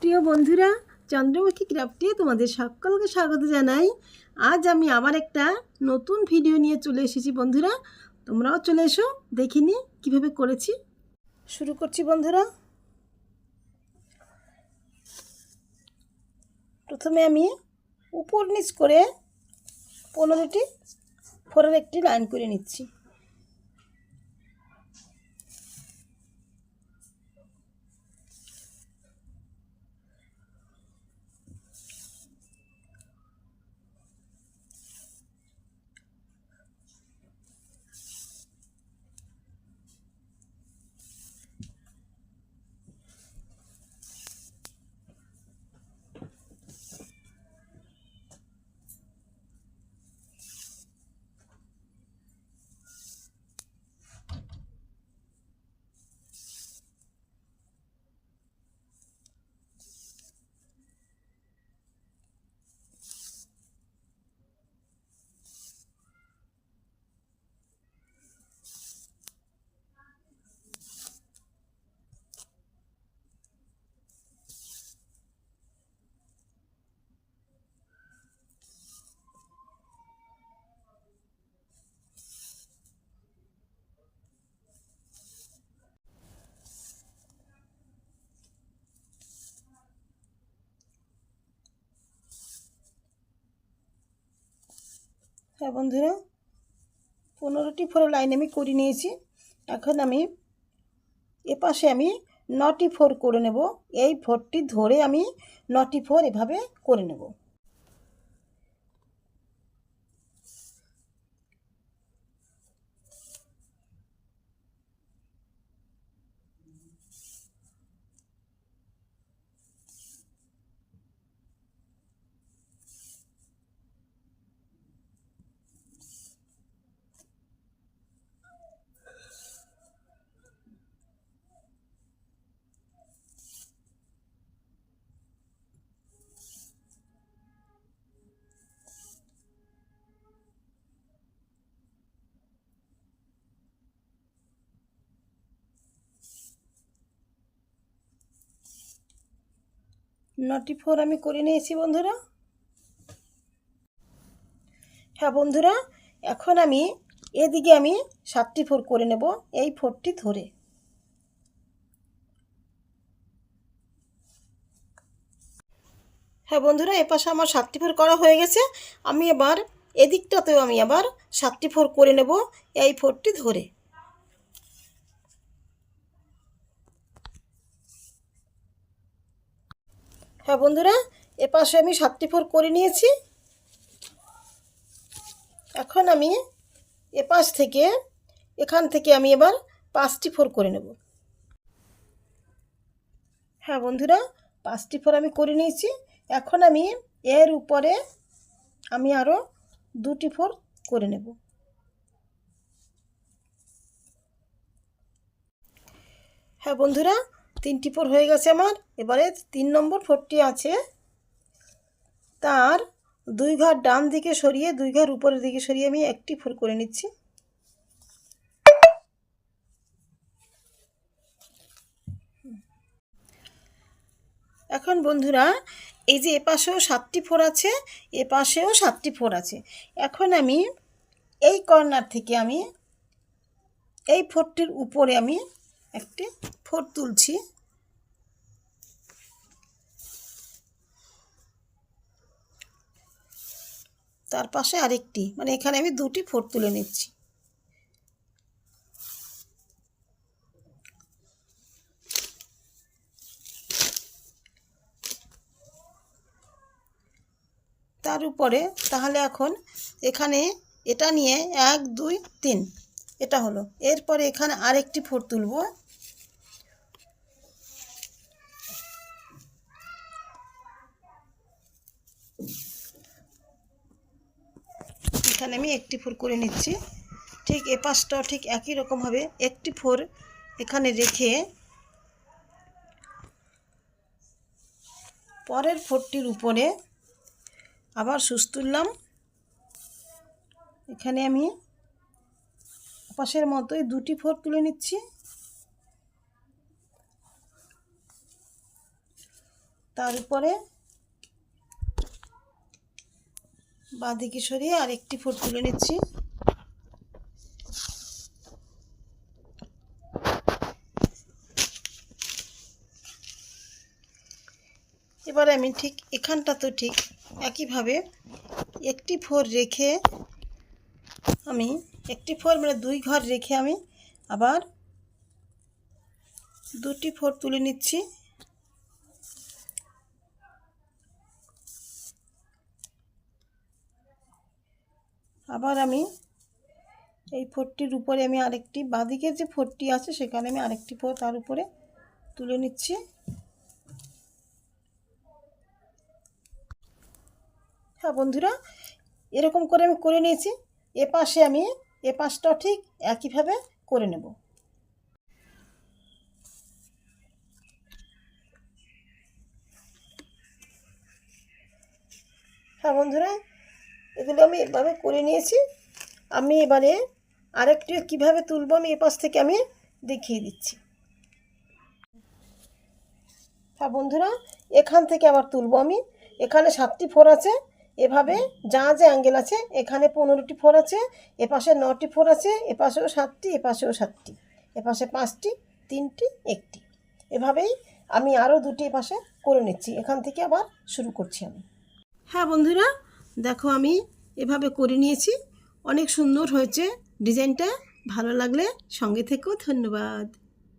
প্রিয় বন্ধুরা, চন্দ্রমুখী ক্রাফটে তোমাদের সকলকে স্বাগত জানাই। আজ আমি আবার একটা নতুন ভিডিও নিয়ে চলে এসেছি বন্ধুরা। তোমরাও চলে এসো দেখিনি কীভাবে করেছি। শুরু করছি বন্ধুরা। প্রথমে আমি উপর নিচ করে পনেরোটি ফোরের একটি লাইন করে নিচ্ছি। হ্যাঁ বন্ধুরা, পনেরোটি ফোর লাইন আমি করে নিয়েছি। এখন আমি এপাশে আমি নটি ফোর করে নেব। এই ফোরটি ধরে আমি নটি ফোর এভাবে করে নেব। নটি ফোর আমি করে নিয়েছি, বন্ধুরা। হ্যাঁ বন্ধুরা, এখন আমি এদিকে আমি সাতটি ফোর করে নেব, এই ফোরটি ধরে। হ্যাঁ বন্ধুরা এপাশে আমার সাতটি ফোর করা হয়ে গেছে। আমি এবার এদিকটাতেও আমি আবার সাতটি ফোর করে নেব, এই ফোরটি ধরে। হ্যাঁ বন্ধুরা এপাশে আমি সাতটি ফোর করে নিয়েছি। এখন আমি এপাশ থেকে, এখান থেকে আমি এবার পাঁচটি ফোর করে নেব। হ্যাঁ বন্ধুরা, পাঁচটি ফোর আমি করে নিয়েছি। এখন আমি এর উপরে আমি আরও দুটি ফোর করে নেব। হ্যাঁ বন্ধুরা তিনটি ফোর হয়ে গেছে আমার। এবারে তিন নম্বর ফোরটি আছে। তার দুই ঘর ডান দিকে সরিয়ে, দুই ঘর উপরের দিকে সরিয়ে আমি একটি ফোর করে নিচ্ছি। এখন বন্ধুরা, এই যে এপাশেও সাতটি ফোর আছে এপাশেও সাতটি ফোর আছে। এখন আমি এই কর্নার থেকে আমি এই ফোরটির উপরে আমি একটি ফোর তুলছি। তার পাশে আরেকটি মানে এখানে আমি দুটি ফোর তুলে নিচ্ছি। তার উপরে, তাহলে এখন এখানে এটা নিয়ে এক, দুই, তিন, এটা হলো। এরপরে এখানে আরেকটি ফোর তুলব। এখানে আমি একটি ফোর করে নিচ্ছি। ঠিক এ পাশটাও ঠিক একই রকমভাবে একটি ফোর এখানে রেখে পরের ফোরটির উপরে আবার সুচ তুললাম। এখানে আমি পাশের মতোই দুটি ফোর তুলে নিচ্ছি। তার উপরে বাঁদিকে সরিয়ে আরেকটি ফোর তুলে নিচ্ছি। এবারে আমি ঠিক এখানটা তো ঠিক একইভাবে একটি ফোর রেখে আমি, একটি ফোর মানে দুই ঘর রেখে আমি আবার দুটি ফোর তুলে নিচ্ছি। আবার আমি এই ফোরটির উপরে আমি আরেকটি বাঁদিকের যে ফোরটি আছে সেখানে আমি আরেকটি ফোর তার উপরে তুলে নিচ্ছি। হ্যাঁ বন্ধুরা, এরকম করে আমি করে নিয়েছি। এ পাশে আমি, এ পাশটাও ঠিক একইভাবে করে নেব। হ্যাঁ বন্ধুরা এগুলো আমি এভাবে করে নিয়েছি। আমি এবারে আরেকটি কীভাবে তুলব আমি এ পাশ থেকে আমি দেখিয়ে দিচ্ছি। হ্যাঁ বন্ধুরা, এখান থেকে আবার তুলবো আমি। এখানে সাতটি ফোর আছে। এভাবে যা যা অ্যাঙ্গেল আছে, এখানে পনেরোটি ফোর আছে, এপাশে নটি ফোর আছে, এপাশেও সাতটি এপাশেও সাতটি, এপাশে পাঁচটি, তিনটি, একটি। এভাবেই আমি আরও দুটি এপাশে করে নিচ্ছি। এখান থেকে আবার শুরু করছি আমি। হ্যাঁ বন্ধুরা দেখো আমি এভাবে করে নিয়েছি। অনেক সুন্দর হয়েছে। ডিজাইনটা ভালো লাগলে সঙ্গে থেকেও ধন্যবাদ।